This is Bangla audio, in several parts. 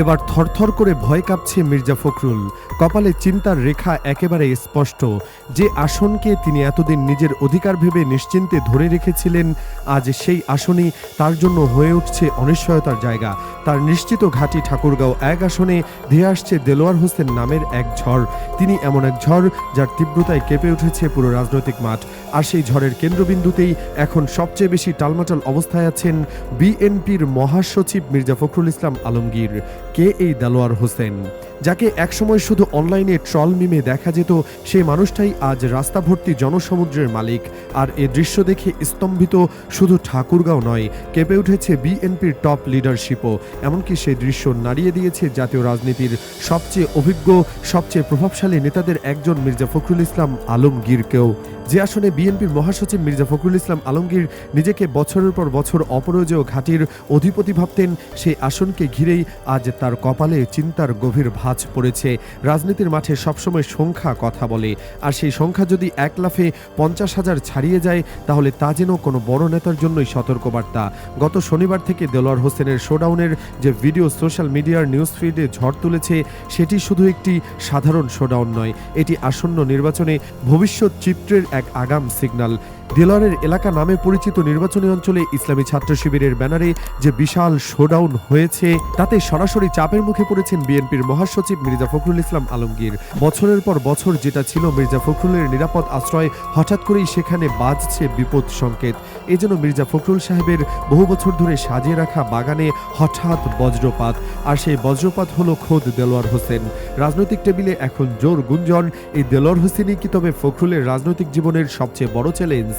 এবার থরথর করে ভয় কাঁপছে মির্জা ফখরুল। কপালে চিন্তার রেখা একেবারে স্পষ্ট। যে আসনকে তিনি এতদিন নিজের অধিকার ভেবে নিশ্চিন্তে ধরে রেখেছিলেন, আজ সেই আসনই তার জন্য হয়ে উঠছে অনিশ্চয়তার জায়গা। তার নিশ্চিত ঘাঁটি ঠাকুরগাঁও এক আসনে ধেয়ে আসছে দেলোয়ার হোসেন নামের এক ঝড়। তিনি এমন এক ঝড় যার তীব্রতায় কেঁপে উঠেছে পুরো রাজনৈতিক মাঠ। আর সেই ঝড়ের কেন্দ্রবিন্দুতেই এখন সবচেয়ে বেশি টালমাটাল অবস্থায় আছেন বিএনপির মহাসচিব মির্জা ফখরুল ইসলাম আলমগীর, কে এই দেলোয়ার হোসেন। যাকে একসময় শুধু অনলাইনে ট্রল মিমে দেখা যেত সেই মানুষটাই আজ রাস্তা ভর্তি জনসমুদ্রের মালিক। আর এ দৃশ্য দেখে স্তম্ভিত শুধু ঠাকুরগাঁও নয়, কেঁপে উঠেছে বিএনপির টপ লিডারশিপও। এমনকি সেই দৃশ্য নাড়িয়ে দিয়েছে জাতীয় রাজনীতির সবচেয়ে অভিজ্ঞ, সবচেয়ে প্রভাবশালী নেতাদের একজন মির্জা ফখরুল ইসলাম আলমগীরকেও। যে আসনে বিএনপির মহাসচিব মির্জা ফখরুল ইসলাম আলমগীর নিজেকে বছরের পর বছর অপরাজেয় ঘাটির অধিপতি ভাবতেন, সেই আসনকে ঘিরেই আজ তার কপালে চিন্তার গভীর ভাঁজ পড়েছে। রাজনীতির মাঠে সবসময় সংখ্যা কথা বলে, আর সেই সংখ্যা যদি এক লাফে পঞ্চাশ হাজার ছাড়িয়ে যায়, তাহলে তা যেন কোনো বড় নেতার জন্যই সতর্কবার্তা। গত শনিবার থেকে দেলোয়ার হোসেনের শোডাউনের যে ভিডিও সোশ্যাল মিডিয়ার নিউজ ফিডে ঝড় তুলেছে, সেটি শুধু একটি সাধারণ শোডাউন নয়, এটি আসন্ন নির্বাচনে ভবিষ্যৎ চিত্রের এক আগাম সিগন্যাল দেলোয়ারের এলাকা নামে পরিচিত নির্বাচনী অঞ্চলে ইসলামী ছাত্র শিবিরের ব্যানারে যে বিশাল শোডাউন হয়েছে, তাতে সরাসরি চাপের মুখে পড়েছেন বিএনপির মহাসচিব মির্জা ফখরুল ইসলাম আলমগীর। বছরের পর বছর যেটা ছিল মির্জা ফখরুলের নিরাপদ আশ্রয়, হঠাৎ করেই সেখানে বাজছে বিপদ সংকেত। এজন্য মির্জা ফখরুল সাহেবের বহু বছর ধরে সাজিয়ে রাখা বাগানে হঠাৎ বজ্রপাত, আর সেই বজ্রপাত হলো খোদ দেলোয়ার হোসেন। রাজনৈতিক টেবিলে এখন জোর গুঞ্জন, এই দেলোয়ার হোসেনই কি তবে ফখরুলের রাজনৈতিক জীবনের সবচেয়ে বড় চ্যালেঞ্জ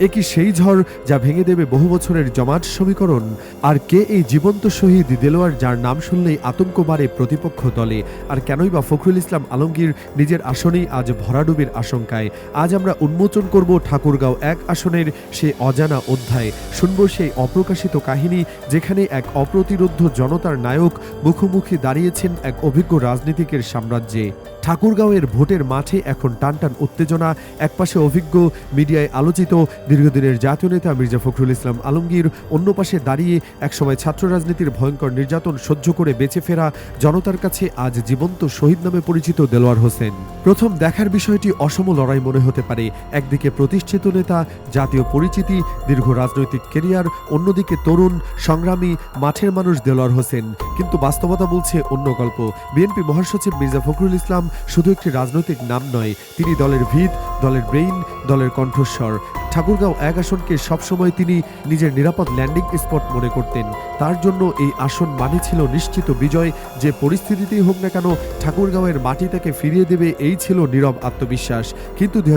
এ কি সেই ঝড় যা ভেঙে দেবে বহু বছরের জমাট সমীকরণ? আর কে এই জীবন্ত শহীদ দেলোয়ার যার নাম শুনলেই আতঙ্ক বাড়ে প্রতিপক্ষ দলে? আর কেনই বা ফখরুল ইসলাম আলমগীর নিজের আসনেই আজ ভরাডুবির আশঙ্কায়? আজ আমরা উন্মোচন করব ঠাকুরগাঁও এক আসনের সে অজানা অধ্যায়। শুনব সেই অপ্রকাশিত কাহিনী যেখানে এক অপ্রতিরোধ্য জনতার নায়ক মুখোমুখি দাঁড়িয়েছেন এক অভিজ্ঞ রাজনীতিকের সাম্রাজ্যে। ঠাকুরগাঁওয়ের ভোটের মাঠে এখন টানটান উত্তেজনা। একপাশে অভিজ্ঞ মিডিয়ায় আলোচিত দীর্ঘদিনের জাতীয় নেতা মির্জা ফখরুল ইসলাম আলমগীর, অন্য পাশে দাঁড়িয়ে একসময় ছাত্র রাজনীতির ভয়ঙ্কর নির্যাতন সহ্য করে বেঁচে ফেরা জনতার কাছে আজ জীবন্ত শহীদ নামে পরিচিত দেলোয়ার হোসেন। প্রথম দেখার বিষয়টি অসম লড়াই মনে হতে পারে। একদিকে প্রতিষ্ঠিত নেতা, জাতীয় পরিচিতি, দীর্ঘ রাজনৈতিক কেরিয়ার, অন্যদিকে তরুণ, সংগ্রামী, মাঠের মানুষ দেলোয়ার হোসেন। কিন্তু বাস্তবতা বলছে অন্য গল্প। বিএনপি মহাসচিব মির্জা ফখরুল ইসলাম শুধু একটি রাজনৈতিক নাম নয় তিনি দলের ভিত দলের ব্রেইন দলের কণ্ঠস্বর। ঠাকুরগাঁও এক আসনকে সবসময় তিনি নিজের নিরাপদ ল্যান্ডিং স্পট মনে করতেন। তার জন্য এই আসন মানে ছিল নিশ্চিত বিজয়, যে পরিস্থিতিতেই হোক না কেন ঠাকুরগাঁওয়ের মাটি তাকে ফিরিয়ে দেবে, এই ছিল নীরব আত্মবিশ্বাস। কিন্তু দুই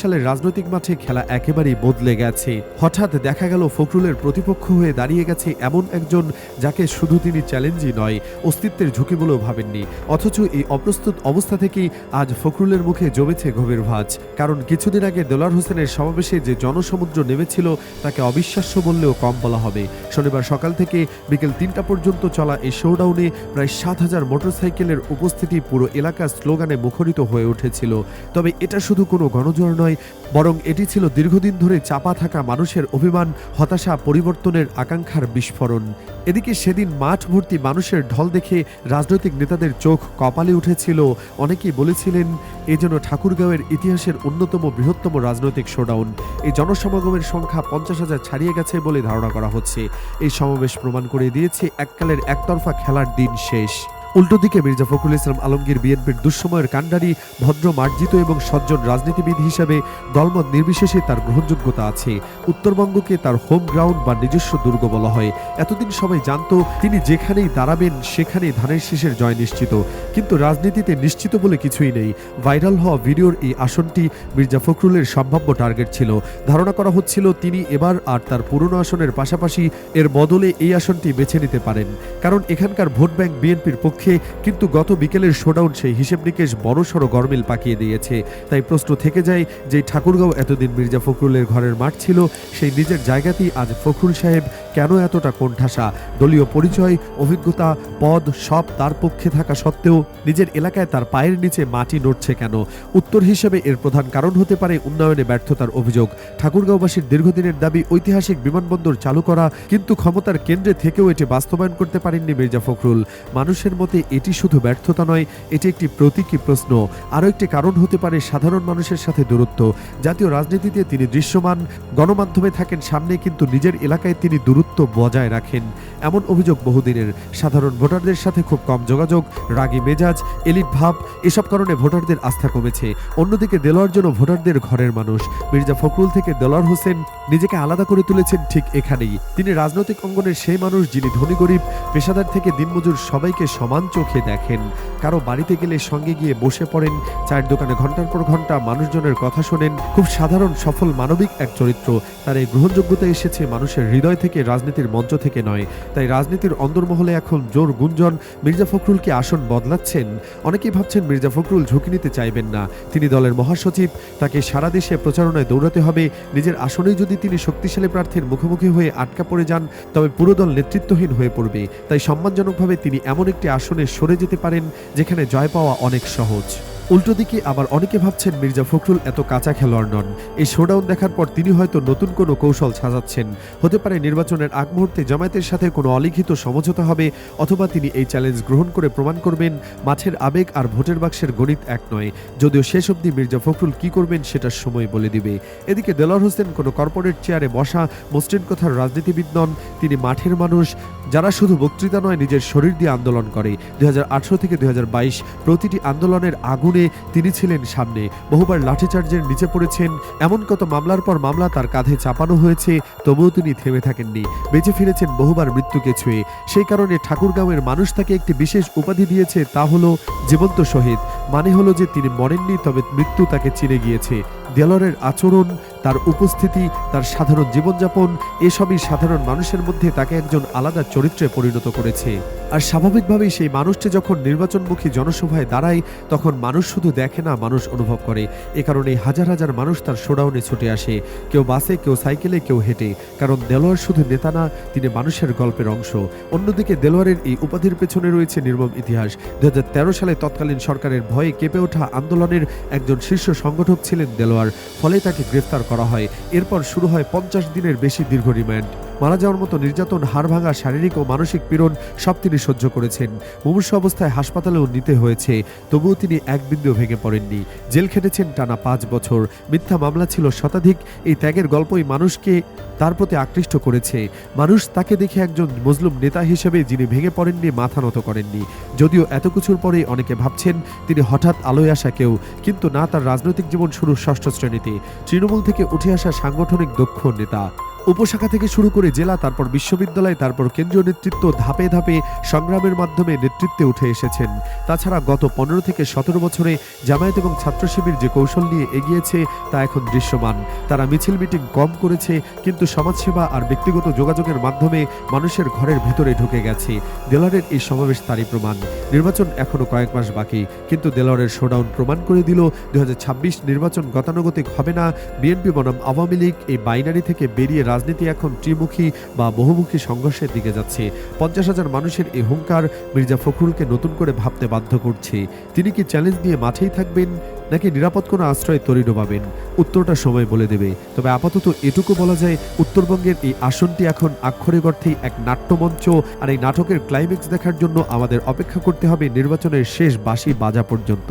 সালের রাজনৈতিক মাঠে খেলা একেবারেই বদলে গেছে। হঠাৎ দেখা গেল ফখরুলের প্রতিপক্ষ হয়ে দাঁড়িয়ে গেছে এমন একজন যাকে শুধু তিনি চ্যালেঞ্জই নয়, অস্তিত্বের ঝুঁকি বলেও ভাবেননি। অথচ এই অপ্রস্তুত অবস্থা থেকেই আজ ফখরুলের মুখে জমেছে গভীর ভাঁজ। কারণ কিছুদিন আগে দেলার হোসেনের সমাবেশে যে জনসমুদ্র নেমেছিল তাকে অবিশ্বাস্য বললেও কম বলা হবে। শনিবার সকাল থেকে বিকেল তিনটা পর্যন্ত চলা এই শোডাউনে প্রায় সাত হাজার মোটরসাইকেলের উপস্থিতি পুরো এলাকার স্লোগানে মুখরিত হয়ে উঠেছিল। তবে এটা শুধু কোনো গণজোয়ার নয়, বরং এটি ছিল দীর্ঘদিন ধরে চাপা থাকা মানুষের অভিমান, হতাশা, পরিবর্তনের আকাঙ্ক্ষার বিস্ফোরণ। এদিকে সেদিন মাঠ ভর্তি মানুষের ঢল দেখে রাজনৈতিক নেতাদের চোখ কপালে উঠেছিল। অনেকেই বলেছিলেন এ যেন ঠাকুরগাঁওয়ের ইতিহাসের অন্যতম বৃহত্তম রাজনৈতিক শোডাউন। এই জনসমাগমের সংখ্যা পঞ্চাশ হাজার ছাড়িয়ে গেছে বলে ধারণা করা হচ্ছে। এই সমাবেশ প্রমাণ করে দিয়েছে এককালের একতরফা খেলার দিন শেষ। উল্টো দিকে মির্জা ফখরুল ইসলাম আলমগীর বিএনপির দুঃসময়ের কাণ্ডারি, ভদ্র, মার্জিত এবং সজ্জন রাজনীতিবিদ হিসেবে দলমত নির্বিশেষে তার গ্রহণযোগ্যতা আছে। উত্তরবঙ্গকে তার হোম গ্রাউন্ড বা নিজস্ব দুর্গ বলা হয়। এতদিন সবাই জানতো, তিনি যেখানেই দাঁড়াবেন, সেখানেই ধানের শীষের জয় নিশ্চিত। কিন্তু রাজনীতিতে নিশ্চিত বলে কিছুই নেই। ভাইরাল হওয়া ভিডিওর এই আসনটি মির্জা ফখরুলের সম্ভাব্য টার্গেট ছিল। ধারণা করা হচ্ছিল, তিনি এবার আর তার পুরনো আসনের পাশাপাশি এর বদলে এই আসনটি বেছে নিতে পারেন। কারণ এখানকার ভোট ব্যাংক বিএনপির পক্ষে মুখে কিন্তু গত বিকেলের শোডাউন সেই হিসেব নিকেশ বড়সড় গরমিল পাকিয়ে দিয়েছে। তাই প্রশ্ন থেকে যায় যে ঠাকুরগাঁও এতদিন মির্জা ফখরুলের ঘরের মাঠ ছিল, সেই নিজের জায়গাতেই আজ ফখরুল সাহেব কেন এতটা কোণঠাসা? দলীয় পরিচয়, অভিজ্ঞতা, পদ, সব তার পক্ষে থাকা সত্ত্বেও নিজের এলাকায় তার পায়ের নিচে মাটি নড়ছে কেন? উত্তর হিসেবে এর প্রধান কারণ হতে পারে উন্নয়নে ব্যর্থতার অভিযোগ। ঠাকুরগাঁওবাসীর দীর্ঘদিনের দাবি, ঐতিহাসিক বিমানবন্দর চালু করা, কিন্তু ক্ষমতার কেন্দ্রে থেকেও এটি বাস্তবায়ন করতে পারেননি মির্জা ফখরুল। মানুষের মতে এটি শুধু ব্যর্থতা নয়, এটি একটি প্রতীকী প্রশ্ন। আরও একটি কারণ হতে পারে সাধারণ মানুষের সাথে দূরত্ব। জাতীয় রাজনীতিতে তিনি দৃশ্যমান, গণমাধ্যমে থাকেন সামনে কিন্তু নিজের এলাকায় তিনি দূরত্ব বজায় রাখেন। এমন অভিযোগ বহুদিনের। সাধারণ ভোটারদের সাথে খুব কম যোগাযোগ, রাগী মেজাজ, এলিট ভাব, এসব কারণে ভোটারদের আস্থা কমেছে। অন্যদিকে দেলোয়ার জন্য ভোটারদের ঘরের মানুষ। মির্জা ফখরুল থেকে দেলোয়ার হোসেন নিজেকে আলাদা করে তুলেছেন ঠিক এখানেই। তিনি রাজনৈতিক অঙ্গনের সেই মানুষ যিনি ধনী গরিব, পেশাদার থেকে দিনমজুর সবাইকে সমান চোখে দেখেন। কারও বাড়িতে গেলে সঙ্গে গিয়ে বসে পড়েন, চায়ের দোকানে ঘণ্টার পর ঘণ্টা মানুষজনের কথা শোনেন। খুব সাধারণ, সফল, মানবিক এক চরিত্র। তার এই গ্রহণযোগ্যতা এসেছে মানুষের হৃদয় থেকে, রাজনীতির মঞ্চ থেকে নয়। তাই রাজনীতির অন্দরমহলে এখন জোর গুঞ্জন। মির্জা ফখরুলকে আসন বদলাচ্ছেন। অনেকেই ভাবছেন মির্জা ফখরুল ঝুঁকি নিতে চাইবেন না। তিনি দলের মহাসচিব। তাকে সারা দেশে প্রচারণায় দৌড়াতে হবে। নিজের আসনেই যদি তিনি শক্তিশালী প্রার্থীর মুখোমুখি হয়ে আটকা পড়ে যান, তবে পুরো দল নেতৃত্বহীন হয়ে পড়বে। তাই সম্মানজনকভাবে তিনি এমন একটি আসনে সরে যেতে পারেন যেখানে জয় পাওয়া অনেক সহজ। উল্টো দিকে আবার অনেকে ভাবছেন মির্জা ফখরুল এত কাঁচা খেলোয়াড় নন। এই শোডাউন দেখার পর তিনি হয়তো নতুন কোনো কৌশল সাজাচ্ছেন। হতে পারে নির্বাচনের আগ মুহূর্তে জামায়াতের সাথে কোনো অলিখিত সমঝোতা হবে, অথবা তিনি এই চ্যালেঞ্জ গ্রহণ করে প্রমাণ করবেন মাঠের আবেগ আর ভোটের বাক্সের গণিত এক নয়। যদিও শেষ অবধি মির্জা ফখরুল কি করবেন সেটার সময় বলে দিবে। এদিকে দেলোয়ার হোসেন কোনো কর্পোরেট চেয়ারে বসা, মসৃণ কথার রাজনীতিবিদ নন, তিনি মাঠের মানুষ, যারা শুধু বক্তৃতা নয়, নিজের শরীর দিয়ে আন্দোলন করে। দুই হাজার আঠারো থেকে দু হাজার বাইশ প্রতিটি আন্দোলনের আগুনে তিনি ছিলেন সামনে। বহুবার লাঠিচার্জের নিচে পড়েছেন। এমন কত মামলার পর মামলা তার কাঁধে চাপানো হয়েছে, তবুও তিনি থেমে থাকেননি। বেঁচে ফিরেছেন বহুবার মৃত্যুকে ছুঁয়ে। সেই কারণে ঠাকুরগাঁওয়ের মানুষ তাকে একটি বিশেষ উপাধি দিয়েছে, তা হলো জীবন্ত শহীদ। মানে হলো যে তিনি মরেননি, তবে মৃত্যু তাকে চিনে গিয়েছে। দেলরের আচরণ তার উপস্থিতি, তার সাধারণ জীবনযাপন, এসবই সাধারণ মানুষের মধ্যে তাকে একজন আলাদা চরিত্রে পরিণত করেছে। আর স্বাভাবিকভাবেই সেই মানুষটি যখন নির্বাচনমুখী জনসভায় দাঁড়ায়, তখন মানুষ শুধু দেখে না, মানুষ অনুভব করে। এ কারণে হাজার হাজার মানুষ তার শোডাউনে ছুটে আসে। কেউ বাসে, কেউ সাইকেলে, কেউ হেঁটে। কারণ দেলোয়ার শুধু নেতা না, তিনি মানুষের গল্পের অংশ। অন্যদিকে দেলোয়ারের এই উপাধির পেছনে রয়েছে নির্মম ইতিহাস। দু হাজার তেরো সালে তৎকালীন সরকারের ভয়ে কেঁপে ওঠা আন্দোলনের একজন শীর্ষ সংগঠক ছিলেন দেলোয়ার। ফলে তাকে গ্রেফতার করা হয়। এরপর শুরু হয় পঞ্চাশ দিনের বেশি দীর্ঘ রিমান্ড। মারা যাওয়ার মতো নির্যাতন, হাড় ভাঙা, শারীরিক ও মানসিক পীড়ন সব তিনি সহ্য করেছেন। মুমূর্ষ অবস্থায় হাসপাতালেও নিতে হয়েছে, তবুও তিনি এক বিন্দু ভেঙে পড়েননি। জেল খেটেছেন টানা পাঁচ বছর। মিথ্যা মামলা ছিল শতাধিক। এই ত্যাগের গল্পই মানুষকে তার প্রতি আকৃষ্ট করেছে। মানুষ তাকে দেখে একজন মজলুম নেতা হিসেবে যিনি ভেঙে পড়েননি, মাথা নত করেননি। যদিও এত কিছুর পরে অনেকে ভাবছেন, তিনি হঠাৎ আলোয় আসা কেউ, কিন্তু না, তার রাজনৈতিক জীবন শুরু ষষ্ঠ শ্রেণীতে। তৃণমূল থেকে উঠে আসা সাংগঠনিক দক্ষ নেতা। উপশাখা থেকে শুরু করে জেলা, তারপর বিশ্ববিদ্যালয়, তারপর কেন্দ্রীয় নেতৃত্ব ধাপে ধাপে সংগ্রামের মাধ্যমে নেতৃত্বে উঠে এসেছেন। তাছাড়া গত পনেরো থেকে সতেরো বছরে জামায়াত এবং ছাত্র শিবির যে কৌশল নিয়ে এগিয়েছে, তা এখন দৃশ্যমান। তারা মিছিল মিটিং কম করেছে, কিন্তু সমাজসেবা আর ব্যক্তিগত যোগাযোগের মাধ্যমে মানুষের ঘরের ভেতরে ঢুকে গেছে। দেলারের এই সমাবেশ তারই প্রমাণ। নির্বাচন এখনও কয়েক মাস বাকি, কিন্তু দেলারের শোডাউন প্রমাণ করে দিল দু হাজার ছাব্বিশ নির্বাচন গতানুগতিক হবে না। বিএনপি বনাম আওয়ামী লীগ এই বাইনারি থেকে বেরিয়ে রাজনীতি এখন ত্রিমুখী বা বহুমুখী সংঘর্ষের দিকে যাচ্ছে। পঞ্চাশ হাজার মানুষের এই হুঙ্কার মির্জা ফখরুলকে নতুন করে ভাবতে বাধ্য করছে। তিনি কি চ্যালেঞ্জ নিয়ে মাঠেই থাকবেন, নাকি নিরাপদ কোনো আশ্রয় তরি ডোবাবেন উত্তরটা সময় বলে দেবে। তবে আপাতত এটুকু বলা যায়, উত্তরবঙ্গের এই আসনটি এখন আক্ষরিক অর্থেই এক নাট্যমঞ্চ, আর এই নাটকের ক্লাইম্যাক্স দেখার জন্য আমাদের অপেক্ষা করতে হবে নির্বাচনের শেষ বাসি বাজা পর্যন্ত।